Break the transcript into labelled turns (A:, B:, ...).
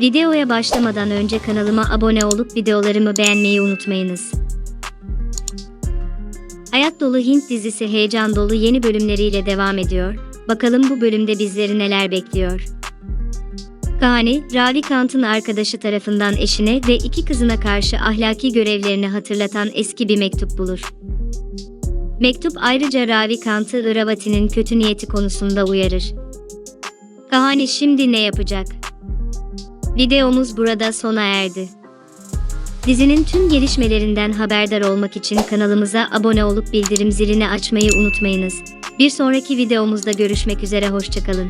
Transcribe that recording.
A: Videoya başlamadan önce kanalıma abone olup videolarımı beğenmeyi unutmayınız. Hayat dolu Hint dizisi heyecan dolu yeni bölümleriyle devam ediyor. Bakalım bu bölümde bizleri neler bekliyor. Kahani, Ravi Kant'ın arkadaşı tarafından eşine ve iki kızına karşı ahlaki görevlerini hatırlatan eski bir mektup bulur. Mektup ayrıca Ravi Kant'ı Iravati'nin kötü niyeti konusunda uyarır. Kahani şimdi ne yapacak? Videomuz burada sona erdi. Dizinin tüm gelişmelerinden haberdar olmak için kanalımıza abone olup bildirim zilini açmayı unutmayınız. Bir sonraki videomuzda görüşmek üzere hoşçakalın.